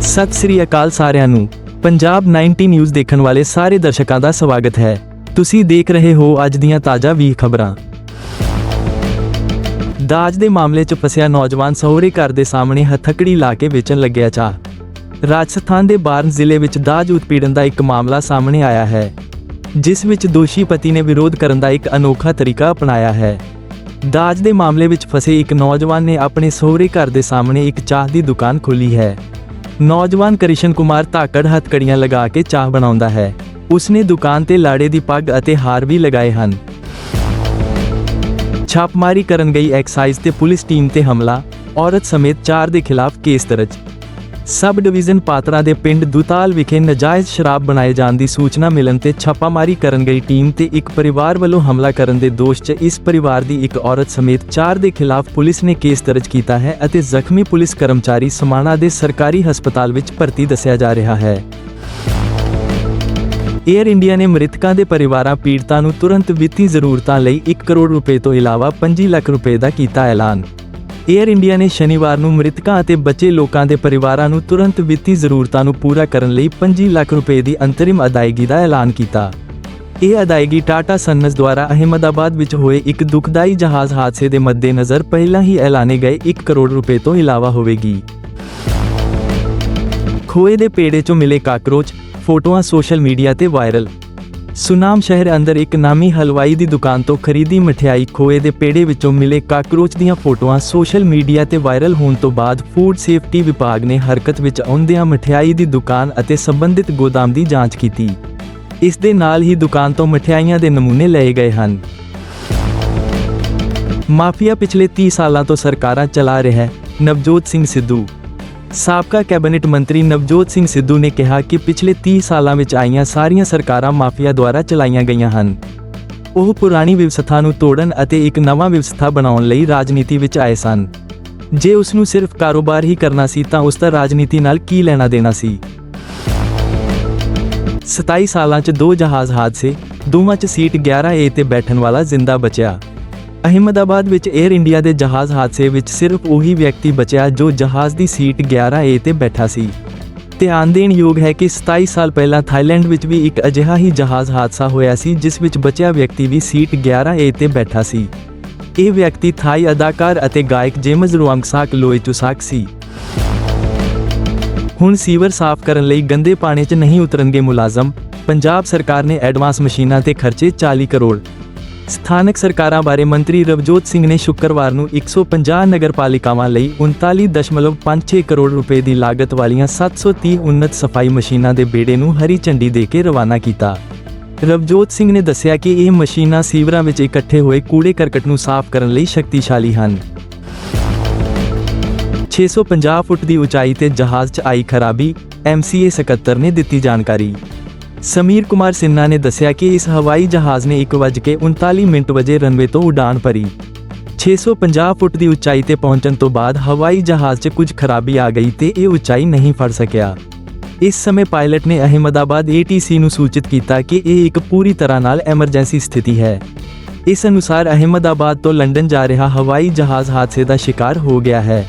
ਸਤਿ ਸ੍ਰੀ ਅਕਾਲ ਸਾਰਿਆਂ ਨੂੰ। ਪੰਜਾਬ 90 ਨਿਊਜ਼ ਦੇਖਣ ਵਾਲੇ ਸਾਰੇ ਦਰਸ਼ਕਾਂ ਦਾ ਸਵਾਗਤ ਹੈ। ਤੁਸੀਂ ਦੇਖ ਰਹੇ ਹੋ ਅੱਜ ਦੀਆਂ ਤਾਜ਼ਾ ਵੀ ਖਬਰਾਂ। ਦਾਜ ਦੇ ਮਾਮਲੇ 'ਚ ਫਸਿਆ ਨੌਜਵਾਨ ਸਹੁਰੇ ਘਰ ਦੇ ਸਾਹਮਣੇ ਹੱਥਕੜੀ ਲਾ ਕੇ ਵੇਚਣ ਲੱਗਿਆ ਚਾਹ। ਰਾਜਸਥਾਨ ਦੇ ਬਾਰਨ ਜ਼ਿਲ੍ਹੇ ਵਿੱਚ ਦਾਜ ਉਤਪੀੜਨ ਦਾ ਇੱਕ ਮਾਮਲਾ ਸਾਹਮਣੇ ਆਇਆ ਹੈ, ਜਿਸ ਵਿੱਚ ਦੋਸ਼ੀ ਪਤੀ ਨੇ ਵਿਰੋਧ ਕਰਨ ਦਾ ਇੱਕ ਅਨੋਖਾ ਤਰੀਕਾ ਅਪਣਾਇਆ ਹੈ। ਦਾਜ ਦੇ ਮਾਮਲੇ ਵਿੱਚ ਫਸੇ ਇੱਕ ਨੌਜਵਾਨ ਨੇ ਆਪਣੇ ਸਹੁਰੇ ਘਰ ਦੇ ਸਾਹਮਣੇ ਇੱਕ ਚਾਹ ਦੀ ਦੁਕਾਨ ਖੋਲੀ ਹੈ। ਨੌਜਵਾਨ ਕ੍ਰਿਸ਼ਨ ਕੁਮਾਰ ਧਾਕੜ ਹੱਥਕੜੀਆਂ ਲਗਾ ਕੇ ਚਾਹ ਬਣਾਉਂਦਾ ਹੈ। ਉਸਨੇ ਦੁਕਾਨ ਤੇ ਲਾੜੇ ਦੀ ਪੱਗ ਅਤੇ ਹਾਰ ਵੀ ਲਗਾਏ ਹਨ। ਛਾਪਮਾਰੀ ਕਰਨ ਗਈ ਐਕਸਾਈਜ਼ ਤੇ ਪੁਲਿਸ ਟੀਮ ਤੇ ਹਮਲਾ, ਔਰਤ ਸਮੇਤ 4 ਦੇ ਖਿਲਾਫ ਕੇਸ ਦਰਜ। ਸਬ ਡਿਵੀਜ਼ਨ ਪਾਤਰਾ ਦੇ ਪਿੰਡ ਦੁਤਾਲ ਵਿਖੇ ਨਜਾਇਜ਼ ਸ਼ਰਾਬ ਬਣਾਏ ਜਾਣ ਦੀ ਸੂਚਨਾ ਮਿਲਣ ਤੇ ਛਾਪਾਮਾਰੀ ਕਰਨ ਗਈ ਟੀਮ ਤੇ ਇੱਕ ਪਰਿਵਾਰ ਵੱਲੋਂ ਹਮਲਾ ਕਰਨ ਦੇ ਦੋਸ਼ 'ਚ ਇਸ ਪਰਿਵਾਰ ਦੀ ਇੱਕ ਔਰਤ ਸਮੇਤ 4 ਦੇ ਖਿਲਾਫ ਪੁਲਿਸ ਨੇ ਕੇਸ ਦਰਜ ਕੀਤਾ ਹੈ ਅਤੇ ਜ਼ਖਮੀ ਪੁਲਿਸ ਕਰਮਚਾਰੀ ਸਮਾਣਾ ਦੇ ਸਰਕਾਰੀ ਹਸਪਤਾਲ ਵਿੱਚ ਭਰਤੀ ਦੱਸਿਆ ਜਾ ਰਿਹਾ ਹੈ। ਏਅਰ ਇੰਡੀਆ ਨੇ ਮ੍ਰਿਤਕਾਂ ਦੇ ਪਰਿਵਾਰਾਂ ਪੀੜਤਾਂ ਨੂੰ ਤੁਰੰਤ ਵਿੱਤੀ ਜ਼ਰੂਰਤਾਂ ਲਈ 1 ਕਰੋੜ ਰੁਪਏ ਤੋਂ ਇਲਾਵਾ 5 ਲੱਖ ਰੁਪਏ ਦਾ ਕੀਤਾ ਐਲਾਨ। ਏਅਰ ਇੰਡੀਆ ਨੇ ਸ਼ਨੀਵਾਰ ਨੂੰ ਮ੍ਰਿਤਕਾਂ ਅਤੇ ਬਚੇ ਲੋਕਾਂ ਦੇ ਪਰਿਵਾਰਾਂ ਨੂੰ ਤੁਰੰਤ ਵਿੱਤੀ ਜ਼ਰੂਰਤਾਂ ਨੂੰ ਪੂਰਾ ਕਰਨ ਲਈ 5 ਲੱਖ ਰੁਪਏ ਦੀ ਅੰਤਰਿਮ ਅਦਾਇਗੀ ਦਾ ਐਲਾਨ ਕੀਤਾ। ਇਹ ਅਦਾਇਗੀ ਟਾਟਾ ਸਨਸ ਦੁਆਰਾ ਅਹਿਮਦਾਬਾਦ ਵਿੱਚ ਹੋਏ ਇੱਕ ਦੁਖਦਾਈ ਜਹਾਜ਼ ਹਾਦਸੇ ਦੇ ਮੱਦੇਨਜ਼ਰ ਪਹਿਲਾਂ ਹੀ ਐਲਾਨੇ ਗਏ 1 ਕਰੋੜ ਰੁਪਏ ਤੋਂ ਇਲਾਵਾ ਹੋਵੇਗੀ। ਖੋਏ ਦੇ ਪੇੜੇ 'ਚੋਂ ਮਿਲੇ ਕਾਕਰੋਚ, ਫੋਟੋਆਂ ਸੋਸ਼ਲ ਮੀਡੀਆ ਤੇ ਵਾਇਰਲ। ਸੁਨਾਮ ਸ਼ਹਿਰ ਅੰਦਰ ਇੱਕ ਨਾਮੀ ਹਲਵਾਈ ਦੀ ਦੁਕਾਨ ਤੋਂ ਖਰੀਦੀ ਮਠਿਆਈ ਖੋਏ ਦੇ ਪੇੜੇ ਵਿੱਚੋਂ ਮਿਲੇ ਕਾਕਰੋਚ ਦੀਆਂ ਫੋਟੋਆਂ ਸੋਸ਼ਲ ਮੀਡੀਆ ਤੇ ਵਾਇਰਲ ਹੋਣ ਤੋਂ ਬਾਅਦ ਫੂਡ ਸੇਫਟੀ ਵਿਭਾਗ ਨੇ ਹਰਕਤ ਵਿੱਚ ਆਉਂਦਿਆਂ ਮਠਿਆਈ ਦੀ ਦੁਕਾਨ ਅਤੇ ਸੰਬੰਧਿਤ ਗੋਦਾਮ ਦੀ ਜਾਂਚ ਕੀਤੀ। ਇਸ ਦੇ ਨਾਲ ਹੀ ਦੁਕਾਨ ਤੋਂ ਮਠਿਆਈਆਂ ਦੇ ਨਮੂਨੇ ਲਏ ਗਏ ਹਨ। ਮਾਫੀਆ ਪਿਛਲੇ 30 ਸਾਲਾਂ ਤੋਂ ਸਰਕਾਰਾਂ ਚਲਾ ਰਿਹਾ ਹੈ। ਨਵਜੋਤ ਸਿੰਘ ਸਿੱਧੂ ਸਾਬਕਾ ਕੈਬਨਿਟ ਮੰਤਰੀ ਨਵਜੋਤ ਸਿੰਘ ਸਿੱਧੂ ਨੇ ਕਿਹਾ ਕਿ ਪਿਛਲੇ 30 ਸਾਲਾਂ ਵਿੱਚ ਆਈਆਂ ਸਾਰੀਆਂ ਸਰਕਾਰਾਂ ਮਾਫੀਆ ਦੁਆਰਾ ਚਲਾਈਆਂ ਗਈਆਂ ਹਨ। ਉਹ ਪੁਰਾਣੀ ਵਿਵਸਥਾ ਨੂੰ ਤੋੜਨ ਅਤੇ ਇੱਕ ਨਵਾਂ ਵਿਵਸਥਾ ਬਣਾਉਣ ਲਈ ਰਾਜਨੀਤੀ ਵਿੱਚ ਆਏ ਸਨ। ਜੇ ਉਸ ਨੂੰ ਸਿਰਫ ਕਾਰੋਬਾਰ ਹੀ ਕਰਨਾ ਸੀ ਤਾਂ ਉਸ ਦਾ ਰਾਜਨੀਤੀ ਨਾਲ ਕੀ ਲੈਣਾ ਦੇਣਾ ਸੀ? 27 ਸਾਲਾਂ 'ਚ ਦੋ ਜਹਾਜ਼ ਹਾਦਸੇ, ਦੋਵਾਂ 'ਚ ਸੀਟ 11A ਤੇ ਬੈਠਣ ਵਾਲਾ ਜ਼ਿੰਦਾ ਬਚਿਆ। ਅਹਿਮਦਾਬਾਦ ਵਿੱਚ 에ਅਰ ਇੰਡੀਆ ਦੇ ਜਹਾਜ਼ ਹਾਦਸੇ ਵਿੱਚ ਸਿਰਫ ਉਹੀ ਵਿਅਕਤੀ ਬਚਿਆ ਜੋ ਜਹਾਜ਼ ਦੀ ਸੀਟ 11A ਤੇ ਬੈਠਾ ਸੀ। ਧਿਆਨ ਦੇਣ ਯੋਗ ਹੈ ਕਿ 27 ਸਾਲ ਪਹਿਲਾਂ ਥਾਈਲੈਂਡ ਵਿੱਚ ਵੀ ਇੱਕ ਅਜਿਹਾ ਹੀ ਜਹਾਜ਼ ਹਾਦਸਾ ਹੋਇਆ ਸੀ, ਜਿਸ ਵਿੱਚ ਬਚਿਆ ਵਿਅਕਤੀ ਵੀ ਸੀਟ 11A ਤੇ ਬੈਠਾ ਸੀ। ਇਹ ਵਿਅਕਤੀ ਥਾਈ ਅਦਾਕਾਰ ਅਤੇ ਗਾਇਕ ਜੇਮਸ ਰੁਆਂਗਸਾਕ ਲੋਇਚੁਸਾਕ ਸੀ। ਹੁਣ ਸੀਵਰ ਸਾਫ਼ ਕਰਨ ਲਈ ਗੰਦੇ ਪਾਣੀ 'ਚ ਨਹੀਂ ਉਤਰਨਗੇ ਮੁਲਾਜ਼ਮ। ਪੰਜਾਬ ਸਰਕਾਰ ਨੇ ਐਡਵਾਂਸ ਮਸ਼ੀਨਾਂ ਤੇ ਖਰਚੇ 40 ਕਰੋੜ। ਸਥਾਨਕ ਸਰਕਾਰਾਂ ਬਾਰੇ ਮੰਤਰੀ ਰਵਜੋਤ ਸਿੰਘ ਨੇ ਸ਼ੁੱਕਰਵਾਰ ਨੂੰ 150 ਨਗਰਪਾਲਿਕਾਵਾਂ ਲਈ 39.56 ਕਰੋੜ ਰੁਪਏ ਦੀ ਲਾਗਤ ਵਾਲੀਆਂ 730 ਉન્નਤ ਸਫ਼ਾਈ ਮਸ਼ੀਨਾਂ ਦੇ ਬੇੜੇ ਨੂੰ ਹਰੀ ਝੰਡੀ ਦੇ ਕੇ ਰਵਾਨਾ ਕੀਤਾ। ਰਵਜੋਤ ਸਿੰਘ ਨੇ ਦੱਸਿਆ ਕਿ ਇਹ ਮਸ਼ੀਨਾਂ ਸੀਵਰਾਂ ਵਿੱਚ ਇਕੱਠੇ ਹੋਏ ਕੂੜੇ ਕਰਕਟ ਨੂੰ ਸਾਫ਼ ਕਰਨ ਲਈ ਸ਼ਕਤੀਸ਼ਾਲੀ ਹਨ। 650 ਫੁੱਟ ਦੀ ਉਚਾਈ ਤੇ ਜਹਾਜ਼ 'ਚ ਆਈ ਖਰਾਬੀ ਐਮਸੀਏ ਸਕੱਤਰ ਨੇ ਦਿੱਤੀ ਜਾਣਕਾਰੀ। ਸਮੀਰ ਕੁਮਾਰ ਸਿੰਨਾ ਨੇ ਦੱਸਿਆ ਕਿ ਇਸ ਹਵਾਈ ਜਹਾਜ਼ ਨੇ 1:39 ਮਿੰਟ ਵਜੇ ਰਨਵੇ ਤੋਂ ਉਡਾਨ ਭਰੀ। 650 ਫੁੱਟ ਦੀ ਉਚਾਈ ਤੇ ਪਹੁੰਚਣ ਤੋਂ ਬਾਅਦ ਹਵਾਈ ਜਹਾਜ਼ 'ਚ ਕੁਝ ਖਰਾਬੀ ਆ ਗਈ ਤੇ ਇਹ ਉਚਾਈ ਨਹੀਂ ਫੜ ਸਕਿਆ। ਇਸ ਸਮੇਂ ਪਾਇਲਟ ਨੇ ਅਹਿਮਦਾਬਾਦ ATC ਨੂੰ ਸੂਚਿਤ ਕੀਤਾ ਕਿ ਇਹ ਇੱਕ ਪੂਰੀ ਤਰ੍ਹਾਂ ਨਾਲ ਐਮਰਜੈਂਸੀ ਸਥਿਤੀ ਹੈ। ਇਸ ਅਨੁਸਾਰ ਅਹਿਮਦਾਬਾਦ ਤੋਂ ਲੰਡਨ ਜਾ ਰਿਹਾ ਹਵਾਈ ਜਹਾਜ਼ ਹਾਦਸੇ ਦਾ ਸ਼ਿਕਾਰ ਹੋ ਗਿਆ ਹੈ।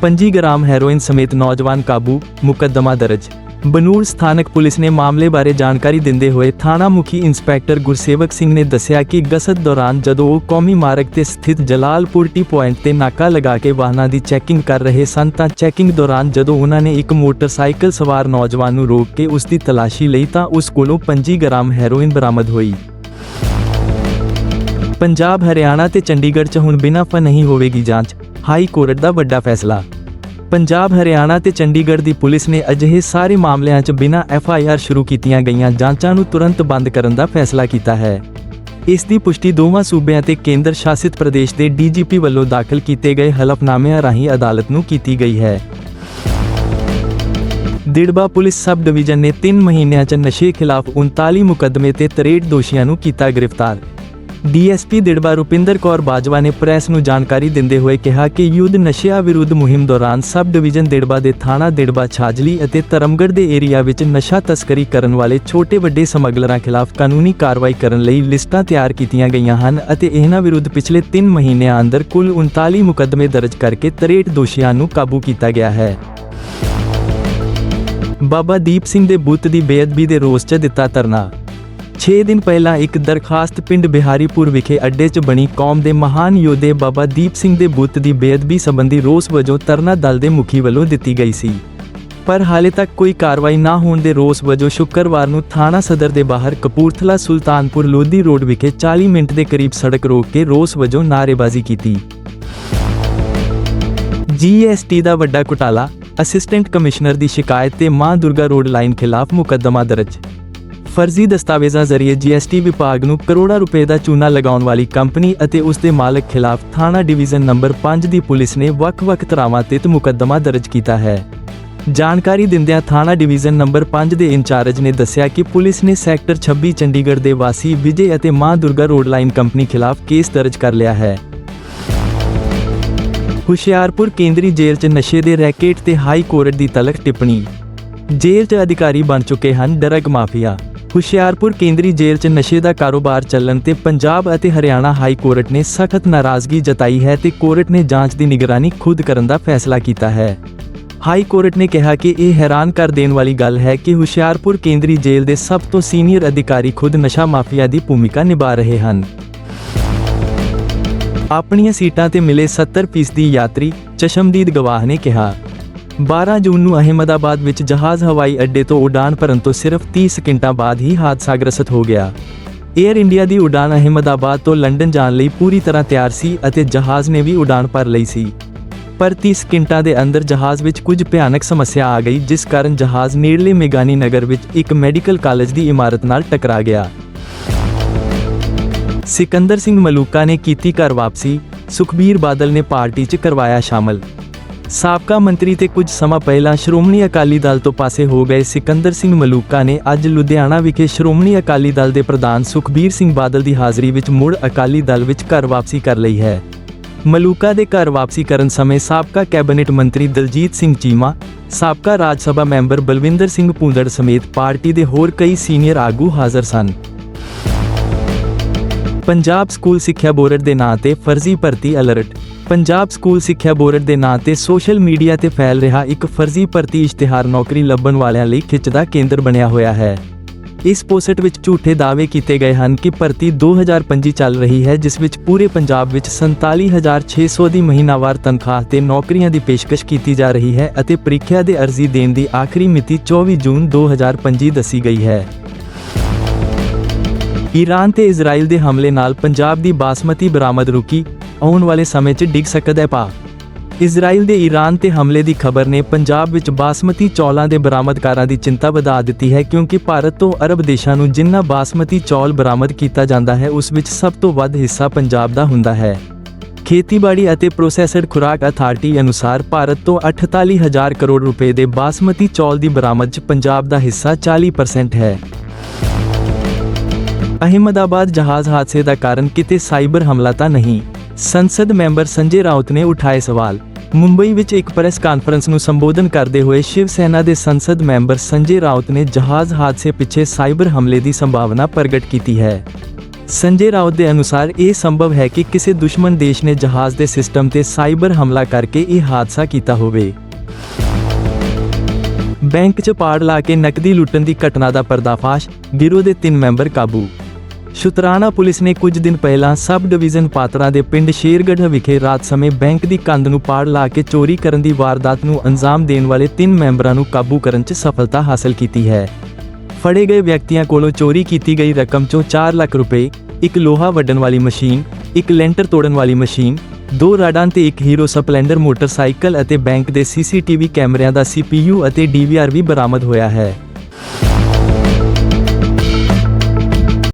5 ਗ੍ਰਾਮ ਹੈਰੋਇਨ ਸਮੇਤ ਨੌਜਵਾਨ ਕਾਬੂ ਮੁਕੱਦਮਾ ਦਰਜ। ਬਨੂੜ ਸਥਾਨਕ ਪੁਲਿਸ ਨੇ ਮਾਮਲੇ ਬਾਰੇ ਜਾਣਕਾਰੀ ਦਿੰਦੇ ਹੋਏ ਥਾਣਾ ਮੁਖੀ ਇੰਸਪੈਕਟਰ ਗੁਰਸੇਵਕ ਸਿੰਘ ਨੇ ਦੱਸਿਆ ਕਿ ਗਸਤ ਦੌਰਾਨ ਜਦੋਂ ਉਹ ਕੌਮੀ ਮਾਰਗ ਤੇ ਸਥਿਤ ਜਲਾਲਪੁਰ ਟੀ ਪੁਆਇੰਟ ਤੇ ਨਾਕਾ ਲਗਾ ਕੇ ਵਾਹਨਾਂ ਦੀ ਚੈਕਿੰਗ ਕਰ ਰਹੇ ਸਨ ਤਾਂ ਚੈਕਿੰਗ ਦੌਰਾਨ ਜਦੋਂ ਉਹਨਾਂ ਨੇ ਇੱਕ ਮੋਟਰਸਾਈਕਲ ਸਵਾਰ ਨੌਜਵਾਨ ਨੂੰ ਰੋਕ ਕੇ ਉਸ ਦੀ ਤਲਾਸ਼ੀ ਲਈ ਤਾਂ ਉਸ ਕੋਲੋਂ 25 ਗ੍ਰਾਮ ਹੈਰੋਇਨ ਬਰਾਮਦ ਹੋਈ। ਪੰਜਾਬ, ਹਰਿਆਣਾ ਤੇ ਚੰਡੀਗੜ੍ਹ 'ਚ ਹੁਣ ਬਿਨਾਂ ਫ ਨਹੀਂ ਹੋਵੇਗੀ ਜਾਂਚ, ਹਾਈ ਕੋਰਟ ਦਾ ਵੱਡਾ ਫੈਸਲਾ। ਪੰਜਾਬ, ਹਰਿਆਣਾ ਤੇ ਚੰਡੀਗੜ੍ਹ ਦੀ ਪੁਲਿਸ ਨੇ ਅਜਿਹੇ ਸਾਰੇ ਮਾਮਲਿਆਂ 'ਚ ਬਿਨਾਂ ਐਫ ਆਈ ਆਰ ਸ਼ੁਰੂ ਕੀਤੀਆਂ ਗਈਆਂ ਜਾਂਚਾਂ ਨੂੰ ਤੁਰੰਤ ਬੰਦ ਕਰਨ ਦਾ ਫੈਸਲਾ ਕੀਤਾ ਹੈ। ਇਸ ਦੀ ਪੁਸ਼ਟੀ ਦੋਵਾਂ ਸੂਬਿਆਂ ਤੇ ਕੇਂਦਰ ਸ਼ਾਸਿਤ ਪ੍ਰਦੇਸ਼ ਦੇ ਡੀਜੀਪੀ ਵੱਲੋਂ ਦਾਖਲ ਕੀਤੇ ਗਏ ਹਲਫਨਾਮਿਆਂ ਰਾਹੀਂ ਅਦਾਲਤ ਨੂੰ ਕੀਤੀ ਗਈ ਹੈ। ਦਿੜਬਾ ਪੁਲਿਸ ਸਬ ਡਿਵੀਜ਼ਨ ਨੇ 3 ਮਹੀਨਿਆਂ 'ਚ ਨਸ਼ੇ ਖਿਲਾਫ 39 ਮੁਕੱਦਮੇ ਤੇ 63 ਦੋਸ਼ੀਆਂ ਨੂੰ ਕੀਤਾ ਗ੍ਰਿਫਤਾਰ। ਡੀਐਸਪੀ ਦਿੜਬਾ ਰੁਪਿੰਦਰ ਕੌਰ ਬਾਜਵਾ ਨੇ ਪ੍ਰੈਸ ਨੂੰ ਜਾਣਕਾਰੀ ਦਿੰਦੇ ਹੋਏ ਕਿਹਾ ਕਿ ਯੁੱਧ ਨਸ਼ਿਆਂ ਵਿਰੁੱਧ ਮੁਹਿੰਮ ਦੌਰਾਨ ਸਬ ਡਿਵੀਜ਼ਨ ਦਿੜਬਾ ਦੇ ਥਾਣਾ ਦਿੜਬਾ ਛਾਜਲੀ ਅਤੇ ਧਰਮਗੜ੍ਹ ਦੇ ਏਰੀਆ ਵਿੱਚ ਨਸ਼ਾ ਤਸਕਰੀ ਕਰਨ ਵਾਲੇ ਛੋਟੇ ਵੱਡੇ ਸਮਗਲਰਾਂ ਖਿਲਾਫ ਕਾਨੂੰਨੀ ਕਾਰਵਾਈ ਕਰਨ ਲਈ ਲਿਸਟਾਂ ਤਿਆਰ ਕੀਤੀਆਂ ਗਈਆਂ ਹਨ ਅਤੇ ਇਹਨਾਂ ਵਿਰੁੱਧ ਪਿਛਲੇ 3 ਮਹੀਨਿਆਂ ਅੰਦਰ ਕੁੱਲ 39 ਮੁਕੱਦਮੇ ਦਰਜ ਕਰਕੇ 63 ਦੋਸ਼ੀਆਂ ਨੂੰ ਕਾਬੂ ਕੀਤਾ ਗਿਆ ਹੈ। ਬਾਬਾ ਦੀਪ ਸਿੰਘ ਦੇ ਬੁੱਤ ਦੀ ਬੇਅਦਬੀ ਦੇ ਰੋਸ 'ਚ ਦਿੱਤਾ ਧਰਨਾ। 6 ਦਿਨ ਪਹਿਲਾਂ ਇੱਕ ਦਰਖਾਸਤ ਪਿੰਡ ਬਿਹਾਰੀਪੁਰ ਵਿਖੇ ਅੱਡੇ 'ਚ ਬਣੀ ਕੌਮ ਦੇ ਮਹਾਨ ਯੋਧੇ ਬਾਬਾ ਦੀਪ ਸਿੰਘ ਦੇ ਬੁੱਤ ਦੀ ਬੇਅਦਬੀ ਸੰਬੰਧੀ ਰੋਸ ਵਜੋਂ ਧਰਨਾ ਦਲ ਦੇ ਮੁਖੀ ਵੱਲੋਂ ਦਿੱਤੀ ਗਈ ਸੀ। ਪਰ ਹਾਲੇ ਤੱਕ ਕੋਈ ਕਾਰਵਾਈ ਨਾ ਹੋਣ ਦੇ ਰੋਸ ਵਜੋਂ ਸ਼ੁੱਕਰਵਾਰ ਨੂੰ ਥਾਣਾ ਸਦਰ ਦੇ ਬਾਹਰ ਕਪੂਰਥਲਾ ਸੁਲਤਾਨਪੁਰ ਲੋਧੀ ਰੋਡ ਵਿਖੇ 40 ਮਿੰਟ ਦੇ ਕਰੀਬ ਸੜਕ ਰੋਕ ਕੇ ਰੋਸ ਵਜੋਂ ਨਾਅਰੇਬਾਜ਼ੀ ਕੀਤੀ। ਜੀਐਸਟੀ ਦਾ ਵੱਡਾ ਘੁਟਾਲਾ ਅਸਿਸਟੈਂਟ ਕਮਿਸ਼ਨਰ ਦੀ ਸ਼ਿਕਾਇਤ ਤੇ ਮਾਂ ਦੁਰਗਾ ਰੋਡ ਲਾਈਨ ਖਿਲਾਫ ਮੁਕੱਦਮਾ ਦਰਜ। ਫਰਜ਼ੀ ਦਸਤਾਵੇਜ਼ਾਂ ਜ਼ਰੀਏ ਜੀਐਸਟੀ ਵਿਭਾਗ ਨੂੰ ਕਰੋੜਾਂ ਰੁਪਏ ਦਾ ਚੂਨਾ ਲਗਾਉਣ ਵਾਲੀ ਕੰਪਨੀ ਅਤੇ ਉਸ ਦੇ ਮਾਲਕ ਖਿਲਾਫ ਥਾਣਾ ਡਿਵੀਜ਼ਨ ਨੰਬਰ 5 ਦੀ ਪੁਲਿਸ ਨੇ ਵੱਖ-ਵੱਖ ਧਰਾਵਾਂ ਤਹਿਤ ਮੁਕੱਦਮਾ ਦਰਜ ਕੀਤਾ ਹੈ। ਜਾਣਕਾਰੀ ਦਿੰਦਿਆਂ ਥਾਣਾ ਡਿਵੀਜ਼ਨ ਨੰਬਰ 5 ਦੇ ਇੰਚਾਰਜ ਨੇ ਦੱਸਿਆ ਕਿ ਪੁਲਿਸ ਨੇ ਸੈਕਟਰ 26 ਚੰਡੀਗੜ੍ਹ ਦੇ ਵਾਸੀ ਵਿਜੇ ਅਤੇ Maa Durga road line company ਖਿਲਾਫ ਕੇਸ ਦਰਜ ਕਰ ਲਿਆ ਹੈ। ਹੁਸ਼ਿਆਰਪੁਰ ਕੇਂਦਰੀ ਜੇਲ੍ਹ 'ਚ ਨਸ਼ੇ ਦੇ ਰੈਕੇਟ ਤੇ ਹਾਈ ਕੋਰਟ ਦੀ ਤਲਖ ਟਿੱਪਣੀ। ਜੇਲ੍ਹ 'ਚ ਅਧਿਕਾਰੀ ਬਣ ਚੁੱਕੇ ਹਨ ਡਰਗ ਮਾਫੀਆ। ਹੁਸ਼ਿਆਰਪੁਰ ਕੇਂਦਰੀ ਜੇਲ੍ਹ 'ਚ ਨਸ਼ੇ ਦਾ ਕਾਰੋਬਾਰ ਚੱਲਣ ਤੇ ਪੰਜਾਬ ਅਤੇ ਹਰਿਆਣਾ ਹਾਈ ਕੋਰਟ ਨੇ ਸਖਤ ਨਾਰਾਜ਼ਗੀ ਜਤਾਈ ਹੈ ਤੇ ਕੋਰਟ ਨੇ ਜਾਂਚ ਦੀ ਨਿਗਰਾਨੀ ਖੁਦ ਕਰਨ ਦਾ ਫੈਸਲਾ ਕੀਤਾ ਹੈ। ਹਾਈ ਕੋਰਟ ਨੇ ਕਿਹਾ ਕਿ ਇਹ ਹੈਰਾਨ ਕਰ ਦੇਣ ਵਾਲੀ ਗੱਲ ਹੈ ਕਿ ਹੁਸ਼ਿਆਰਪੁਰ ਕੇਂਦਰੀ ਜੇਲ੍ਹ ਦੇ ਸਭ ਤੋਂ ਸੀਨੀਅਰ ਅਧਿਕਾਰੀ ਖੁਦ ਨਸ਼ਾ ਮਾਫੀਆ ਦੀ ਭੂਮਿਕਾ ਨਿਭਾ ਰਹੇ ਹਨ। ਆਪਣੀਆਂ ਸੀਟਾਂ ਤੇ ਮਿਲੇ 70% ਯਾਤਰੀ ਚਸ਼ਮਦੀਦ ਗਵਾਹ ਨੇ ਕਿਹਾ। 12 ਜੂਨ ਨੂੰ ਅਹਿਮਦਾਬਾਦ ਵਿੱਚ ਜਹਾਜ਼ ਹਵਾਈ ਅੱਡੇ ਤੋਂ ਉਡਾਨ ਭਰਨ ਤੋਂ ਸਿਰਫ 30 ਸਕਿੰਟਾਂ ਬਾਅਦ ਹੀ ਹਾਦਸਾਗ੍ਰਸਤ ਹੋ ਗਿਆ। 에ਅਰ ਇੰਡੀਆ ਦੀ ਉਡਾਨ ਅਹਿਮਦਾਬਾਦ ਤੋਂ ਲੰਡਨ ਜਾਣ ਲਈ ਪੂਰੀ ਤਰ੍ਹਾਂ ਤਿਆਰ ਸੀ ਅਤੇ ਜਹਾਜ਼ ਨੇ ਵੀ ਉਡਾਨ ਭਰ ਲਈ ਸੀ। ਪਰ 30 ਸਕਿੰਟਾਂ ਦੇ ਅੰਦਰ ਜਹਾਜ਼ ਵਿੱਚ ਕੁਝ ਭਿਆਨਕ ਸਮੱਸਿਆ ਆ ਗਈ, ਜਿਸ ਕਾਰਨ ਜਹਾਜ਼ ਨੇੜਲੇ ਮੇਗਾਨੀ ਨਗਰ ਵਿੱਚ ਇੱਕ ਮੈਡੀਕਲ ਕਾਲਜ ਦੀ ਇਮਾਰਤ ਨਾਲ ਟਕਰਾ ਗਿਆ। ਸਿਕੰਦਰ ਸਿੰਘ ਮਲੂਕਾ ਨੇ ਕੀਤੀ ਘਰ ਵਾਪਸੀ, ਸੁਖਬੀਰ ਬਾਦਲ ਨੇ ਪਾਰਟੀ 'ਚ ਕਰਵਾਇਆ ਸ਼ਾਮਲ। ਸਾਬਕਾ ਮੰਤਰੀ ਤੇ ਕੁਝ ਸਮਾਂ ਪਹਿਲਾਂ ਸ਼੍ਰੋਮਣੀ ਅਕਾਲੀ ਦਲ ਤੋਂ ਪਾਸੇ ਹੋ ਗਏ ਸਿਕੰਦਰ ਸਿੰਘ ਮਲੂਕਾ ਨੇ ਅੱਜ ਲੁਧਿਆਣਾ ਵਿਖੇ ਸ਼੍ਰੋਮਣੀ ਅਕਾਲੀ ਦਲ ਦੇ ਪ੍ਰਧਾਨ ਸੁਖਬੀਰ ਸਿੰਘ ਬਾਦਲ ਦੀ ਹਾਜ਼ਰੀ ਵਿੱਚ ਮੁੜ ਅਕਾਲੀ ਦਲ ਵਿੱਚ ਘਰ ਵਾਪਸੀ ਕਰ ਲਈ ਹੈ। ਮਲੂਕਾ ਦੇ ਘਰ ਵਾਪਸੀ ਕਰਨ ਸਮੇਂ ਸਾਬਕਾ ਕੈਬਨਿਟ ਮੰਤਰੀ ਦਲਜੀਤ ਸਿੰਘ ਚੀਮਾ, ਸਾਬਕਾ ਰਾਜ ਸਭਾ ਮੈਂਬਰ ਬਲਵਿੰਦਰ ਸਿੰਘ ਭੂੰਦੜ ਸਮੇਤ ਪਾਰਟੀ ਦੇ ਹੋਰ ਕਈ ਸੀਨੀਅਰ ਆਗੂ ਹਾਜ਼ਰ ਸਨ। ਪੰਜਾਬ ਸਕੂਲ ਸਿੱਖਿਆ ਬੋਰਡ ਦੇ ਨਾਂ ਤੇ ਫਰਜ਼ੀ ਭਰਤੀ ਅਲਰਟ ਪੰਜਾਬ ਸਕੂਲ ਸਿੱਖਿਆ ਬੋਰਡ ਦੇ ਨਾਂ ਤੇ ਸੋਸ਼ਲ ਮੀਡੀਆ ਤੇ ਫੈਲ ਰਿਹਾ ਇੱਕ ਫਰਜ਼ੀ ਭਰਤੀ ਇਸ਼ਤਿਹਾਰ ਨੌਕਰੀ ਲੱਭਣ ਵਾਲਿਆਂ ਲਈ ਖਿੱਚ ਦਾ ਕੇਂਦਰ ਬਣਿਆ ਹੋਇਆ ਹੈ। ਇਸ ਪੋਸਟ ਵਿੱਚ ਝੂਠੇ ਦਾਅਵੇ ਕੀਤੇ ਗਏ ਹਨ ਕਿ ਭਰਤੀ 2025 ਚੱਲ ਰਹੀ ਹੈ, ਜਿਸ ਵਿੱਚ ਪੂਰੇ ਪੰਜਾਬ ਵਿੱਚ 47600 ਦੀ ਮਹੀਨਾਵਾਰ ਤਨਖਾਹ ਤੇ ਨੌਕਰੀਆਂ ਦੀ ਪੇਸ਼ਕਸ਼ ਕੀਤੀ ਜਾ ਰਹੀ ਹੈ ਅਤੇ ਪ੍ਰੀਖਿਆ ਦੇ ਅਰਜ਼ੀ ਦੇਣ ਦੀ ਆਖਰੀ ਮਿਤੀ 24 ਜੂਨ 2025 ਦੱਸੀ ਗਈ ਹੈ। ਈਰਾਨ ਤੇ ਇਜ਼ਰਾਈਲ ਦੇ ਹਮਲੇ ਨਾਲ ਪੰਜਾਬ ਦੀ ਬਾਸਮਤੀ ਬਰਾਮਦ ਰੁਕੀ ਆਉਣ ਵਾਲੇ ਸਮੇਂ 'ਚ ਡਿੱਗ ਸਕਦਾ ਹੈ ਪਾ। ਇਜ਼ਰਾਈਲ ਦੇ ਈਰਾਨ ਤੇ ਹਮਲੇ ਦੀ ਖਬਰ ਨੇ ਪੰਜਾਬ ਵਿੱਚ ਬਾਸਮਤੀ ਚੌਲਾਂ ਦੇ ਬਰਾਮਦਕਾਰਾਂ ਦੀ ਚਿੰਤਾ ਵਧਾ ਦਿੱਤੀ ਹੈ ਕਿਉਂਕਿ ਭਾਰਤ ਤੋਂ ਅਰਬ ਦੇਸ਼ਾਂ ਨੂੰ ਜਿੰਨਾ ਬਾਸਮਤੀ ਚੌਲ ਬਰਾਮਦ ਕੀਤਾ ਜਾਂਦਾ ਹੈ, ਉਸ ਵਿੱਚ ਸਭ ਤੋਂ ਵੱਧ ਹਿੱਸਾ ਪੰਜਾਬ ਦਾ ਹੁੰਦਾ ਹੈ। ਖੇਤੀਬਾੜੀ ਅਤੇ ਪ੍ਰੋਸੈਸਡ ਖੁਰਾਕ ਅਥਾਰਟੀ ਅਨੁਸਾਰ ਭਾਰਤ ਤੋਂ 48000 ਕਰੋੜ ਰੁਪਏ ਦੇ ਬਾਸਮਤੀ ਚੌਲ ਦੀ ਬਰਾਮਦ 'ਚ ਪੰਜਾਬ ਦਾ ਹਿੱਸਾ 40% ਹੈ। ਅਹਿਮਦਾਬਾਦ ਜਹਾਜ਼ ਹਾਦਸੇ ਦਾ ਕਾਰਨ ਕਿਤੇ ਸਾਈਬਰ ਹਮਲਾ ਤਾਂ ਨਹੀਂ। ਸੰਸਦ ਮੈਂਬਰ ਸੰਜੇ ਰਾਉਤ ਨੇ ਉਠਾਏ ਸਵਾਲ। ਮੁੰਬਈ ਵਿੱਚ ਇੱਕ ਪ੍ਰੈਸ ਕਾਨਫਰੰਸ ਨੂੰ ਸੰਬੋਧਨ ਕਰਦੇ ਹੋਏ ਸ਼ਿਵ ਸੈਨਾ ਦੇ ਸੰਸਦ ਮੈਂਬਰ ਸੰਜੇ ਰਾਉਤ ਨੇ ਜਹਾਜ਼ ਹਾਦਸੇ ਪਿੱਛੇ ਸਾਈਬਰ ਹਮਲੇ ਦੀ ਸੰਭਾਵਨਾ ਪ੍ਰਗਟ ਕੀਤੀ ਹੈ। ਸੰਜੇ ਰਾਉਤ ਦੇ ਅਨੁਸਾਰ ਇਹ ਸੰਭਵ ਹੈ ਕਿ ਕਿਸੇ ਦੁਸ਼ਮਣ ਦੇਸ਼ ਨੇ ਜਹਾਜ਼ ਦੇ ਸਿਸਟਮ ਤੇ ਸਾਈਬਰ ਹਮਲਾ ਕਰਕੇ ਇਹ ਹਾਦਸਾ ਕੀਤਾ ਹੋਵੇ। ਬੈਂਕ 'ਚ ਪਾੜ ਲਾ ਕੇ ਨਕਦੀ ਲੁੱਟਣ ਦੀ ਘਟਨਾ ਦਾ ਪਰਦਾਫਾਸ਼ ਗਿਰੋਹ ਦੇ ਤਿੰਨ ਮੈਂਬਰ ਕਾਬੂ। ਸ਼ੁਤਰਾਣਾ ਪੁਲਿਸ ਨੇ ਕੁਝ ਦਿਨ ਪਹਿਲਾਂ ਸਬ ਡਿਵੀਜ਼ਨ ਪਾਤਰਾ ਦੇ ਪਿੰਡ ਸ਼ੇਰਗੜ੍ਹ ਵਿਖੇ ਰਾਤ ਸਮੇਂ ਬੈਂਕ ਦੀ ਕੰਧ ਨੂੰ ਪਾੜ ਲਾ ਕੇ ਚੋਰੀ ਕਰਨ ਦੀ ਵਾਰਦਾਤ ਨੂੰ ਅੰਜਾਮ ਦੇਣ ਵਾਲੇ ਤਿੰਨ ਮੈਂਬਰਾਂ ਨੂੰ ਕਾਬੂ ਕਰਨ 'ਚ ਸਫਲਤਾ ਹਾਸਲ ਕੀਤੀ ਹੈ। ਫੜੇ ਗਏ ਵਿਅਕਤੀਆਂ ਕੋਲੋਂ ਚੋਰੀ ਕੀਤੀ ਗਈ ਰਕਮ 'ਚੋਂ 4 ਲੱਖ ਰੁਪਏ, ਇੱਕ ਲੋਹਾ ਵੱਢਣ ਵਾਲੀ ਮਸ਼ੀਨ, ਇੱਕ ਲੈਂਟਰ ਤੋੜਨ ਵਾਲੀ ਮਸ਼ੀਨ, ਦੋ ਰਾਡਾਂ ਤੇ ਇੱਕ ਹੀਰੋ ਸਪਲੈਂਡਰ ਮੋਟਰਸਾਈਕਲ ਅਤੇ ਬੈਂਕ ਦੇ ਸੀਸੀਟੀਵੀ ਕੈਮਰਿਆਂ ਦਾ ਸੀਪੀਯੂ ਅਤੇ ਡੀਵੀਆਰ ਵੀ ਬਰਾਮਦ ਹੋਇਆ ਹੈ।